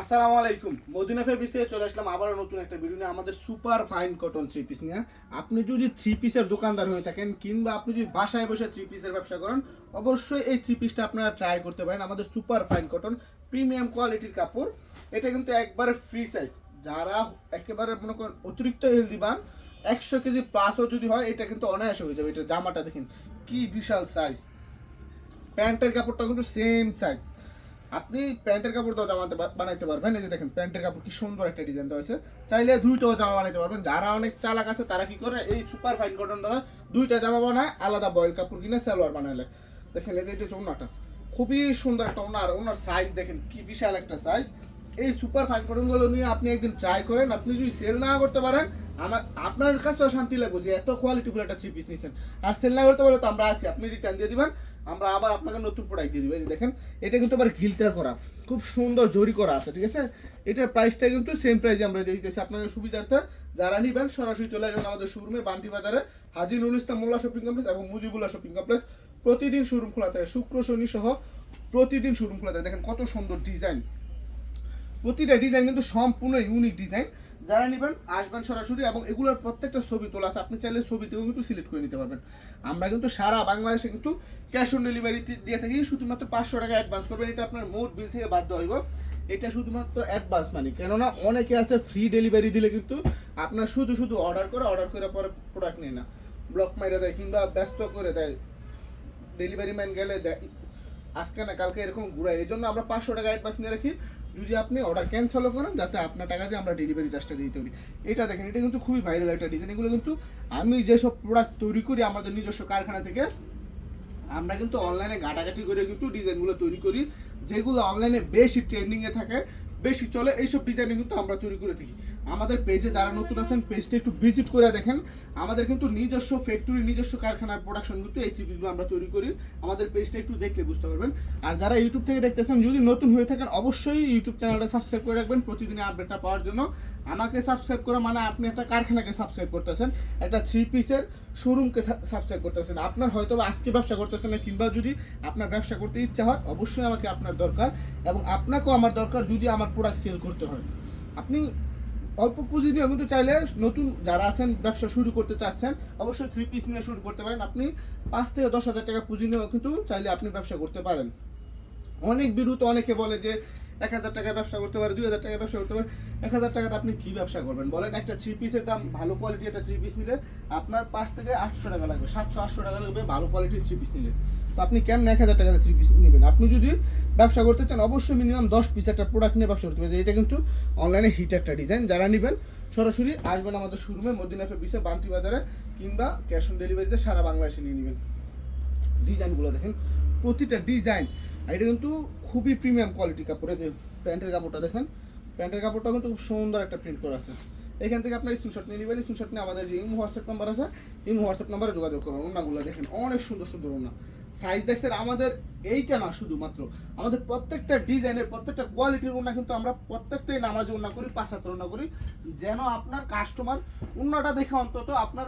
আসসালামু আলাইকুম। Medina fabrics থেকে চলে আসলাম আবারও নতুন একটা ভিডিও নিয়ে আমাদের super fine cotton three piece নিয়ে। আপনি যদি থ্রি পিসের দোকানদার হয়ে থাকেন কিংবা আপনি যদি বাসায় বসে থ্রি পিসের ব্যবসা করেন, অবশ্যই এই থ্রি পিসটা আপনারা ট্রাই করতে পারেন। আমাদের সুপার ফাইন কটন প্রিমিয়াম কোয়ালিটির কাপড়। এটা কিন্তু একবারে ফ্রি সাইজ যারা একেবারে মনে করেন অতিরিক্ত হেলদি বান, একশো কেজি প্লাসও যদি হয়, এটা কিন্তু অনায়াসে হয়ে যাবে। এটা জামাটা দেখেন, কি বিশাল সাইজ প্যান্টের কাপড়টা কিন্তু সেম সাইজ আপনি প্যান্টের কাপড়টাও জামাতে বানাইতে পারবেন, এই যে দেখেন প্যান্টের কাপড় কি সুন্দর একটা ডিজাইন দেওয়া হয়েছে। চাইলে দুইটাও জামা বানাইতে পারবেন। যারা অনেক চালাক আছে, তারা কি করে? এই সুপার ফাইন কটন দ্বারা দুইটা জামা বানায়, আলাদা বয়েল কাপড় কিনে সালোয়ার বানালে দেখেন এই যে এটা হচ্ছে ওনাটা খুবই সুন্দর একটা ওনার। ওনার সাইজ দেখেন কি বিশাল একটা সাইজ এই সুপার ফাইন কটনগুলো নিয়ে আপনি একদিন ট্রাই করেন, আপনি যদি সেল না করতে পারেন, আমার, আপনার কাছেও শান্তি লাগবে যে এত কোয়ালিটি কোয়ালিটিফুল একটা থ্রি পিস নিয়েছেন আর সেল না করতে পারলে তো আমরা আছি, আপনি রিটার্ন দিয়ে দিবেন, আমরা আবার আপনাকে নতুন প্রোডাক্ট দিয়ে দিব। এই দেখেন, এটা কিন্তু আবার গিল্টার করা, খুব সুন্দর জরি করা আছে, ঠিক আছে? এটার প্রাইসটা কিন্তু সেম প্রাইসে আমরা দিয়ে দিতেছি। আপনাদের সুবিধার্থে যারা নিবেন, সরাসরি চলে আসবেন আমাদের শোরুমে বান্টি বাজারে হাজির নুল ইসলাম মোল্লা শপিং কমপ্লেক্স এবং মুজিবুল্লাহ শপিং কমপ্লেক্স প্রতিদিন শোরুম খোলা থাকে, শুক্র, শনি সহ প্রতিদিন শোরুম খোলা থাকে। দেখেন কত সুন্দর ডিজাইন প্রতিটা ডিজাইন কিন্তু সম্পূর্ণ ইউনিক ডিজাইন যারা নেবেন, আসবেন সরাসরি এবং এগুলোর প্রত্যেকটা ছবি তোলা আছে। আপনি চাইলে ছবিতেও কিন্তু সিলেক্ট করে নিতে পারবেন। আমরা কিন্তু সারা বাংলাদেশে কিন্তু ক্যাশ অন ডেলিভারি দিয়ে থাকি। শুধুমাত্র পাঁচশো টাকা অ্যাডভান্স করবেন। এটা আপনার মোট বিল থেকে বাধ্য হইব। এটা শুধুমাত্র অ্যাডভান্স মানি কেননা অনেকে আছে ফ্রি ডেলিভারি দিলে কিন্তু আপনার শুধু শুধু অর্ডার করে অর্ডার করে পরে প্রোডাক্ট নেয় না। ব্লক মাইরে দেয় কিংবা ব্যস্ত করে দেয়। ডেলিভারি ম্যান গেলে দেয়। আজকে না, কালকে এরকম ঘুরাই এই জন্য আমরা পাঁচশো টাকা অ্যাডভান্স নিয়ে রাখি। যদি আপনি অর্ডার ক্যান্সেলও করেন, যাতে আপনার টাকা দিয়ে আমরা ডেলিভারি চার্জটা দিতে পারি। এটা দেখেন, এটা কিন্তু খুবই ভাইরাল একটা ডিজাইন এগুলো কিন্তু আমি যেসব প্রোডাক্ট তৈরি করি, আমাদের নিজস্ব কারখানা থেকে, আমরা কিন্তু অনলাইনে ঘাটাঘাটি করে কিন্তু ডিজাইনগুলো তৈরি করি, যেগুলো অনলাইনে বেশি ট্রেন্ডিংয়ে থাকে, বেশি চলে, এইসব ডিজাইন কিন্তু আমরা তৈরি করে থাকি। আমাদের পেজে যারা নতুন আছেন পেজটা একটু ভিজিট করে দেখেন। আমাদের কিন্তু নিজস্ব ফ্যাক্টরি নিজস্ব কারখানার প্রোডাকশন কিন্তু এই থ্রিপিসগুলো আমরা তৈরি করি। আমাদের পেজটা একটু দেখলে বুঝতে পারবেন। আর যারা ইউটিউব থেকে দেখতেছেন, যদি নতুন হয়ে থাকেন, অবশ্যই ইউটিউব চ্যানেলটা সাবস্ক্রাইব করে রাখবেন প্রতিদিনের আপডেটটা পাওয়ার জন্য। আমাকে সাবস্ক্রাইব করা মানে আপনি একটা কারখানাকে সাবস্ক্রাইব করতেছেন, একটা থ্রি পিসের শোরুমকে সাবস্ক্রাইব করতেছেন। আপনার হয়তো আজকে ব্যবসা করতেছেন না, কিংবা যদি আপনার ব্যবসা করতে ইচ্ছা হয়, অবশ্যই আমাকে আপনার দরকার। এবং আপনাকেও আমার দরকার যদি আমার প্রোডাক্ট সেল করতে হয়। আপনি অল্প পুঁজি নিয়ে কিন্তু চাইলে নতুন যারা আছেন, ব্যবসা শুরু করতে চাচ্ছেন, অবশ্যই থ্রি পিস নিয়ে শুরু করতে পারেন। আপনি পাঁচ থেকে দশ হাজার টাকা পুঁজি নিয়েও কিন্তু চাইলে আপনি ব্যবসা করতে পারেন। অনেক বিরুদ্ধে অনেকে বলে যে এক হাজার টাকায় ব্যবসা করতে পারে, দুই হাজার টাকায় ব্যবসা করতে পারে। এক হাজার টাকাতে আপনি কি ব্যবসা করবেন? বলেন একটা থ্রি পিসের দাম ভালো কোয়ালিটি একটা থ্রি পিস নিলে আপনার পাঁচ থেকে আটশো টাকা লাগবে, সাতশো, আটশো টাকা লাগবে ভালো কোয়ালিটির থ্রি পিস নিলে। তো আপনি কেমন এক হাজার টাকাতে থ্রি পিস নেবেন? আপনি যদি ব্যবসা করতে চান, অবশ্যই মিনিমাম দশ পিস একটা প্রোডাক্ট নিয়ে ব্যবসা করতে পারবেন এটা কিন্তু অনলাইনে হিট একটা ডিজাইন যারা নেবেন, সরাসরি আসবেন আমাদের শোরুমে মদিনা ফেব্রিক্সে বান্টি বাজারে কিংবা ক্যাশ অন ডেলিভারিতে সারা বাংলাদেশে নিয়ে নেবেন। ডিজাইনগুলো দেখেন। প্রতিটা ডিজাইন আর এটা কিন্তু খুবই প্রিমিয়াম কোয়ালিটি কাপড়, এই যে প্যান্টের কাপড়টা দেখেন, প্যান্টের কাপড়টা কিন্তু খুব সুন্দর একটা প্রিন্ট করা আছে। এখান থেকে আপনার স্ক্রিনশট নিয়ে নেবেন স্ক্রিনশট নিয়ে আমাদের যে ইম হোয়াটসঅ্যাপ নাম্বার আছে, ইম হোয়াটসঅ্যাপ নাম্বারে যোগাযোগ করুন ওনাগুলো দেখেন, অনেক সুন্দর সুন্দর ওনা সাইজ দেখছেন, আমাদের এইটা না শুধুমাত্র, আমাদের প্রত্যেকটা ডিজাইনের প্রত্যেকটা কোয়ালিটির ওনা কিন্তু আমরা প্রত্যেকটাই নামাজে ওনা করি পাঁচ হাতের ওনা করি, যেন আপনার কাস্টমার ওনাটা দেখে অন্তত আপনার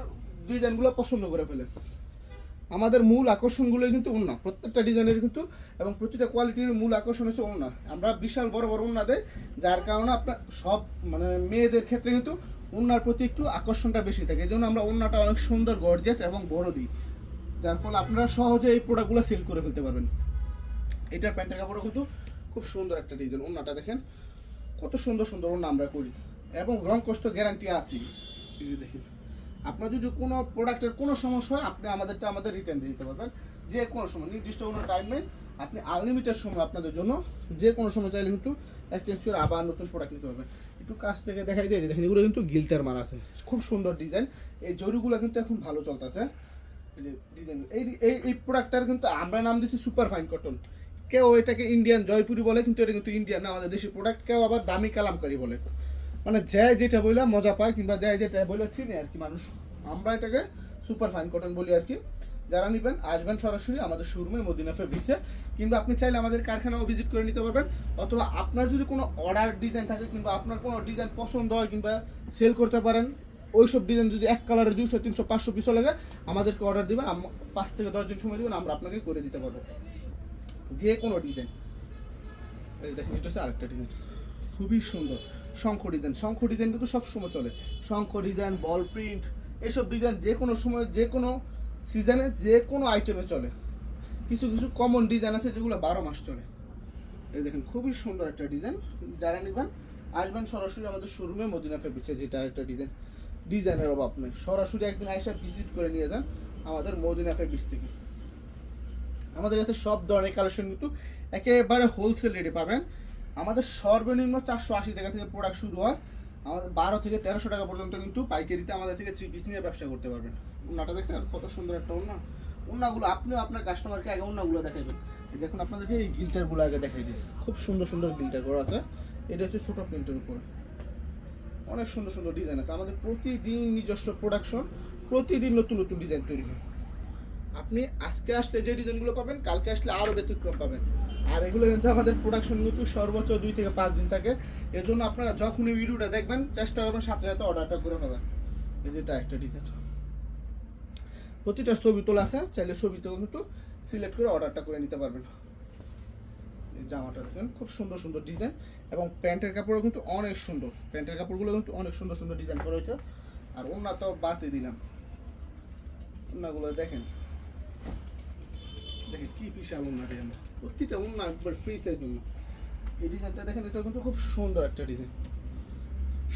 ডিজাইনগুলো পছন্দ করে ফেলে। আমাদের মূল আকর্ষণগুলো কিন্তু ওড়না। প্রত্যেকটা ডিজাইনের কিন্তু এবং প্রতিটা কোয়ালিটির মূল আকর্ষণ হচ্ছে ওড়না। আমরা বিশাল বড় বড় ওড়না দেয় যার কারণে আপনার সব মানে মেয়েদের ক্ষেত্রে কিন্তু ওড়নার প্রতি একটু আকর্ষণটা বেশি থাকে। এই জন্য আমরা ওড়নাটা অনেক সুন্দর গর্জিয়াস এবং বড় দিই। যার ফলে আপনারা সহজে এই প্রোডাক্টগুলো সেল করে ফেলতে পারবেন। এটার প্যান্টের কাপড়ও কিন্তু খুব সুন্দর একটা ডিজাইন ওড়নাটা দেখেন, কত সুন্দর সুন্দর ওড়না আমরা করি। এবং রং কষ্ট গ্যারান্টি আছে দেখেন। আপনার যদি কোনো প্রোডাক্টের কোনো সমস্যা হয়, আপনি আমাদেরটা আমাদের রিটার্ন দিয়ে দিতে পারবেন। যে কোনো সময়, নির্দিষ্ট কোনো টাইম নেই। আপনি আনলিমিটেড সময় আপনাদের জন্য যে কোনো সময় চাইলে কিন্তু এক্সচেঞ্জ করে আবার নতুন প্রোডাক্ট নিতে পারবেন। একটু কাছ থেকে দেখাই দিয়ে দেখেন, এগুলো কিন্তু গিল্টার মারা আছে। খুব সুন্দর ডিজাইন এই জরিগুলো কিন্তু এখন ভালো চলতেছে। ডিজাইন এই এই এই প্রোডাক্টটার কিন্তু আমরা নাম দিচ্ছি সুপার ফাইন কটন কেউ এটাকে ইন্ডিয়ান জয়পুরি বলে, কিন্তু এটা কিন্তু ইন্ডিয়ান না, আমাদের দেশের প্রোডাক্ট কেউ আবার দামি কালামকারি বলে। মানে যায় যেটা বইলা মজা পায় কিংবা যায় যেটা বইলা চিনে আর কি মানুষ। আমরা এটাকে সুপার ফাইন কটন বলি আর কি। যারা নেবেন, আসবেন সরাসরি আমাদের শোরুমে মদিনা ফেব্রিক্সে কিংবা আপনি চাইলে আমাদের কারখানাও ভিজিট করে নিতে পারবেন। অথবা আপনার যদি কোনো অর্ডার ডিজাইন থাকে কিংবা আপনার কোনো ডিজাইন পছন্দ হয় কিংবা সেল করতে পারেন, ওইসব ডিজাইন যদি এক কালারের দুশো তিনশো, পাঁচশো পিসও লাগে, আমাদেরকে অর্ডার দিবেন পাঁচ থেকে দশ দিন সময় দিবেন, আমরা আপনাকে করে দিতে পারব। যে কোনো ডিজাইন দেখেন, এটা হচ্ছে আরেকটা ডিজাইন খুবই সুন্দর। শঙ্খ ডিজাইন শঙ্খ ডিজাইন কিন্তু সবসময় চলে। শঙ্খ ডিজাইন বল প্রিন্ট এসব ডিজাইন যে কোনো সময়, যে কোনো সিজনে যে কোনো আইটেমে চলে। কিছু কিছু কমন ডিজাইন আছে যেগুলো বারো মাস চলে। এই দেখেন, খুবই সুন্দর একটা ডিজাইন যারা নেবেন, আসবেন সরাসরি আমাদের শোরুমে মদিনা ফেব্রিক্সে যেটা একটা ডিজাইন ডিজাইনের অভাব নেই। সরাসরি একদিন আইসা ভিজিট করে নিয়ে যান আমাদের মদিনা ফেব্রিক্স থেকে। আমাদের কাছে সব ধরনের কালেকশন কিন্তু একেবারে হোলসেল রেটে পাবেন। আমাদের সর্বনিম্ন চারশো আশি টাকা থেকে প্রোডাক্ট শুরু হয়। আমাদের বারো থেকে তেরোশো টাকা পর্যন্ত কিন্তু পাইকারিতে আমাদের থেকে থ্রি পিস নিয়ে ব্যবসা করতে পারবেন। উন্নাটা দেখছেন? কত সুন্দর একটা উন্না। উন্নাগুলো, আপনিও আপনার কাস্টমারকে আগে উন্নাগুলো দেখাবেন। দেখুন আপনাদেরকে এই গিল্টারগুলো আগে দেখাই দিই। খুব সুন্দর সুন্দর গিল্টার করা আছে। এটা হচ্ছে ছোটো প্রিন্টের উপরে। অনেক সুন্দর সুন্দর ডিজাইন আছে। আমাদের প্রতিদিন নিজস্ব প্রোডাকশন প্রতিদিন নতুন নতুন ডিজাইন তৈরি হয়। আপনি আজকে আসলে যে ডিজাইনগুলো পাবেন, কালকে আসলে আরও ব্যতিক্রম পাবেন। আর এগুলো কিন্তু আমাদের প্রোডাকশন কিন্তু সর্বোচ্চ দুই থেকে পাঁচ দিন থাকে। এর জন্য আপনারা যখনই ভিডিওটা দেখবেন, চেষ্টা করবেন সাথে সাথে অর্ডারটা করে ফেলার। এই যেটা একটা ডিজাইন প্রতিটা ছবি তোলা আছে, চাইলে ছবিতেও কিন্তু সিলেক্ট করে অর্ডারটা করে নিতে পারবেন। এই জামাটা দেখবেন খুব সুন্দর সুন্দর ডিজাইন এবং প্যান্টের কাপড়ও কিন্তু অনেক সুন্দর। প্যান্টের কাপড়গুলো কিন্তু অনেক সুন্দর সুন্দর ডিজাইন করা হয়েছে। আর ওনা তো বাদই দিলাম। ওনাগুলো দেখেন। দেখেন কি বিশাল ওনা ডিজাইন প্রতিটা ওনা একবার ফ্রি সাইজ ওনা এই ডিজাইনটা দেখেন, এটা কিন্তু খুব সুন্দর একটা ডিজাইন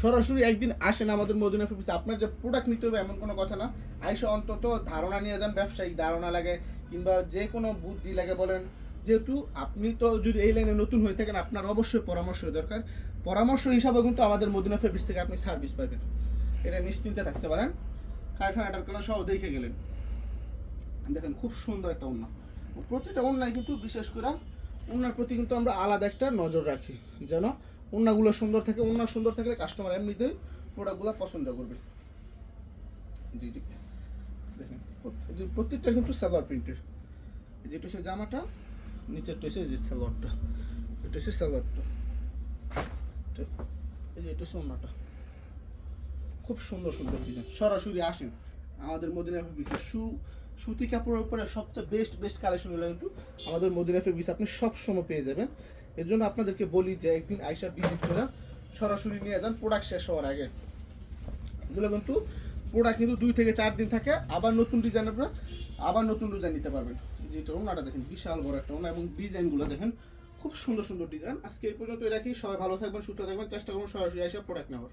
সরাসরি একদিন আসেন আমাদের মদিনা ফেব্রিক্স আপনার যে প্রোডাক্ট নিতে হবে এমন কোনো কথা না। আইসা অন্তত ধারণা নিয়ে যান, ব্যবসায়িক ধারণা লাগে, কিংবা যে কোনো বুদ্ধি লাগে বলেন। যেহেতু আপনি তো যদি এই লাইনে নতুন হয়ে থাকেন, আপনার অবশ্যই পরামর্শ দরকার। পরামর্শ হিসাবে কিন্তু আমাদের মদিনা ফেব্রিক্স থেকে আপনি সার্ভিস পাবেন। এটা নিশ্চিন্তে থাকতে পারেন। কারখানাটার কালার সব দেখে গেলেন। দেখেন, খুব সুন্দর একটা উন্না প্রতিটা উন্নায় কিন্তু বিশেষ করে উন্নার প্রতি কিন্তু আমরা আলাদা একটা নজর রাখি। যেন উন্নাগুলো সুন্দর থাকে, উন্না সুন্দর থাকলে কাস্টমার এমনিতেই প্রোডাক্টগুলো পছন্দ করবে। জি জি। দেখেন প্রত্যেকটা কিন্তু সালোয়ার প্রিন্টের যেটা হচ্ছে জামাটা, নিচেরটা হচ্ছে যে সালোয়ারটা এটা হচ্ছে সালোয়ারটা এই যে এটা হচ্ছে ওন্নাটা খুব সুন্দর সুন্দর ডিজাইন সরাসরি আসেন। আমাদের মদিনা ফেব্রিক্সে সু সুতি কাপড়ের উপরে সবচেয়ে বেস্ট বেস্ট কালেকশনগুলো কিন্তু আমাদের মদিনা ফেব্রিক্স আপনি সব সময় পেয়ে যাবেন। এর জন্য আপনাদেরকে বলি যে একদিন আইসা ভিজিট করে সরাসরি নিয়ে যান প্রোডাক্ট শেষ হওয়ার আগে। এগুলো কিন্তু প্রোডাক্ট কিন্তু দুই থেকে চার দিন থাকে। আবার নতুন ডিজাইন আপনারা আবার নতুন ডিজাইন নিতে পারবেন। যেটা ওনাটা দেখেন, বিশাল বড় একটা ওনা এবং ডিজাইনগুলো দেখেন, খুব সুন্দর সুন্দর ডিজাইন আজকে এই পর্যন্ত রাখি। সবাই ভালো থাকবেন, সুস্থ থাকবেন। চেষ্টা করুন সরাসরি এসে প্রোডাক্ট নেওয়ার।